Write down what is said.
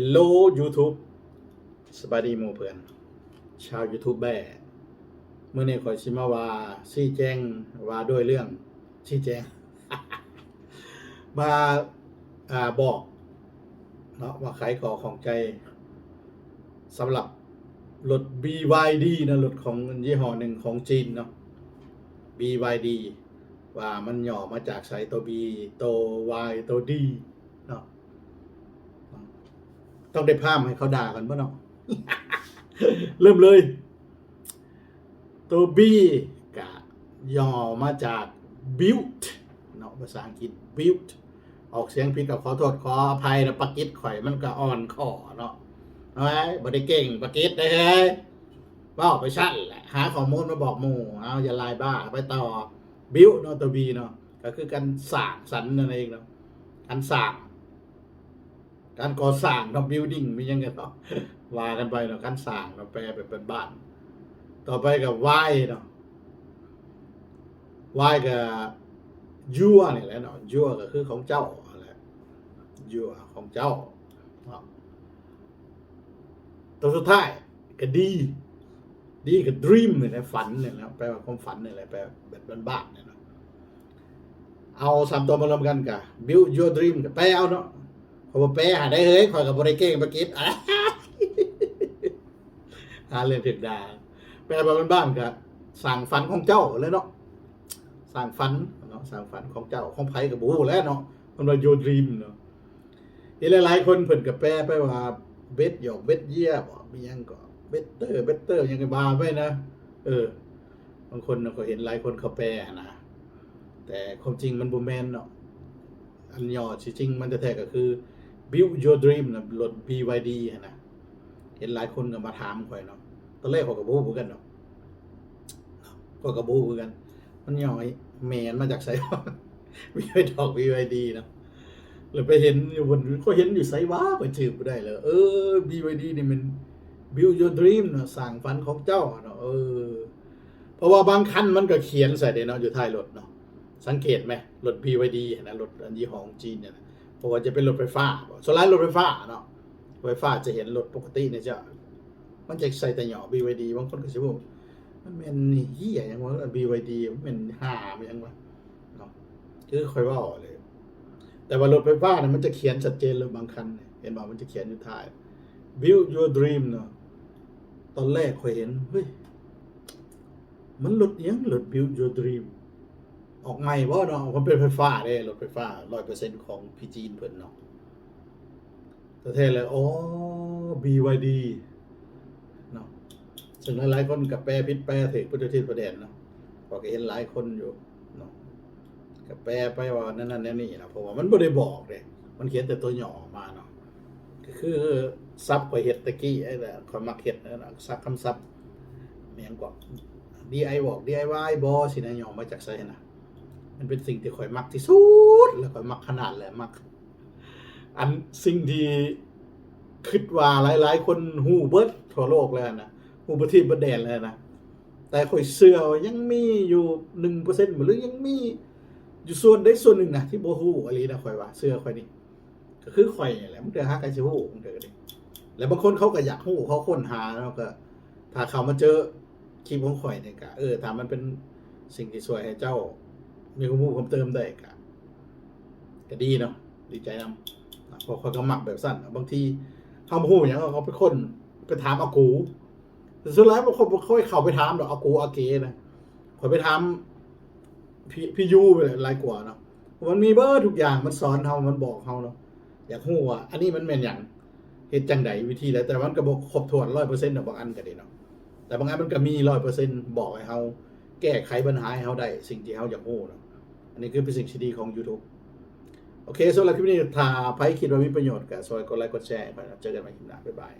Hello YouTube สบายดีหมู่เพื่อน ชาว YouTube แบ่เมื่อนี้ขอชิมาว่าชี้แจงว่าด้วยเรื่องชี้แจง มาอ่าบอกเนาะว่าขายของของใจสำหรับรถ BYD นะรถของยี่ห้อหนึ่งของจีนเนาะ BYD ว่ามันหย่อมาจากสายตัว B ตัว Y ตัว D เนาะ ต้องได้พามให้เขาด่ากันป่ะเนาะเริ่มเลย ตัว B กะย่อมาจาก built เนาะภาษาอังกฤษ built ออกเสียงผิดกับขอโทษขออภัยนะปากิดข่อยมันก็อ่อนคอเนาะเอาไว้บ่ได้เก่งปากิดได้เฮ้ยว่าออกไปชั่นแหละหาข้อมูลมาบอกหมู่เอาอย่าลายบ้าไปต่อ built เนาะตัว B เนาะก็คือการสร้างสรรค์นั่นเองเนาะการสร้าง การก่อสร้างเนาะ building มียังไงเนาะว่ากันไปเนาะการสร้างเนาะแปลไปเป็นบ้าน ต่อไปกับ y เนาะ y กับยั่วนี่แหละเนาะยั่วก็คือของเจ้าอะไรยั่วของเจ้าตัวสุดท้ายก็ดี ดีกับ dream เนี่ยนะฝันเนี่ยนะแปลว่าความฝันเนี่ยแหละแปลแบบบ้านๆเนี่ยนะเอาสามตัวมารวมกันกับ build your dream กับแปลเอาเนาะ ขาบอกแปลหาได้เฮ้ยคอยกับบริเก่งปากิดอะหาเรื่องถึกดาแปลมาบ้านๆกับสั่งฝันของเจ้าเลยเนาะสั่งฝันเนาะสั่งฝันของเจ้าของไผกับบูแล้วเนาะมันว่าโยดรีมเนาะเห็นหลายๆคนเพิ่นกับแปลไปว่าเบ็ดหยอกเบ็ดเยี่ยบมียังก็เบ็ดเตอร์เบ็ดเตอร์ยังไงบาไปนะเออบางคนก็เห็นหลายคนเขาแปลนะแต่ความจริงมันบ่แมนเนาะอันยอที่จริงมันจะแท้ก็คือ build your dream นะรถ BYD นะเห็นหลายคนก็มาถามข่อยเนาะตอนแรกข่อยก็บ่รู้คือกันเนาะข่อยก็บ่รู้คือกัน มันย่อไอ้แมนมาจากไสวะมีไปดอก BYD เนาะเลยไปเห็นอยู่บนก็เห็นอยู่ไสว้าไปจืบได้เลยเออ BYD นี่มัน build your dream เนาะสร้างฝันของเจ้าเนาะเออเพราะว่าบางคันมันก็เขียนใส่เนาะอยู่ท้ายรถเนาะสังเกตไหมรถ BYD นะรถอันยี่ห้อของจีนเนี่ยนะ เพราะว่าจะเป็นรถไฟฟ้าส่วนร้ารถไฟฟ้าเนาะรถไฟฟ้าจะเห็นรถปกติเนี่ยจะมันจะใส่แต่หย่อ BYD บางคนก็จะบอกมันเป็นเหี้ยยังวะ BYD มันเป็นห่ามันยังวะเนาะคือค่อยว่าเลย แต่ว่ารถไฟฟ้าเนี่ยมันจะเขียนชัดเจนเลยบางคันเนี่ยเห็นบอกมันจะเขียนอยู่ท้าย Build your dream เนาะตอนแรกคอยเห็นเฮ้ยมันรถเอียงรถ Build your dream ออกใหม่บ่เนาะมันเป็นไฟฟ้าเด้รถไฟฟ้าร้อยเปอร์เซ็นต์ของพี่จีนเพิ่นเนาะแต่แท้เลยอ๋อ BYD เนาะซึ่งหลายๆคนกับแปลผิดแปลถึกพุทธทิศประเด็นเนาะพอกเห็นหลายคนอยู่เนาะกับแปลไปว่านั่นนั่นนี่นะเพราะว่ามันบ่ได้บอกเด้มันเขียนแต่ตัวหย่อมาเนาะก็คือซับข่อยเฮ็ดตะกี้ไอ้แหละข่อยมักเฮ็ดนั่นน่ะซับคำซับแม่งกว่า DI บอก DIY บ่สินะย่อมาจากไสนะ มันเป็นสิ่งที่ข่อยมักที่สุด แล้วข่อยมักขนาดแหละมัก อันสิ่งที่คิดว่าหลาย ๆ คนฮู้เบิดทั่วโลกแล้วนะฮู้ประเทศประแดนแล้วนะแต่ข่อยเชื่อยังมีอยู่1%หรือยังมีอยู่ส่วนใดส่วนหนึ่งนะที่โบ่ฮู้อะลีนะข่อยว่าเชื่อข่อยนี่ก็คือข่อยแหละมันก็หากันสิฮู้มันก็ดิแล้วบางคนเขาก็อยากฮู้เขาค้นหาแล้วก็ ถ้าเขามาเจอคลิปของข่อยเนี่ยก็เออถ้ามันเป็นสิ่งที่ช่วยให้เจ้า มีข้อมูลเพิ่มเติมได้ก็ก็ดีเนาะดีใจนำเพราะเขาก็มักแบบสั้นบางทีเขาบ่ฮู้หยังเขาไปคนไปถามอากูแต่สุดท้ายบางคนบ่ค่อยเข้าไปถามดอกอากูอาเกนะขอยไปถามพี่พี่ยูไปเลยหลายกว่าเนาะมันมีเบอร์ทุกอย่างมันสอนเฮามันบอกเฮาเนาะอยากฮู้ว่าอันนี้มันแม่นหยังเฮ็ดจังไดวิธีใดแต่มันก็บ่ครบถ้วน100%ดอร์เซ็นต์บางอันก็ได้เนาะแต่บางอันมันก็มี100%บอกให้เฮาแก้ไขปัญหาให้เขาได้สิ่งที่เขาอยากรู้เนาะ นนี้คือเป็นสิ่งที่ดีของ YouTube โอเคสำหรับคลิปนี้ถ้าใครคิดว่ามีประโยชน์ก็ซอยกดไลค์กดแชร์ไปนะเจอกันใหม่คลิปหน้าบ๊ายบาย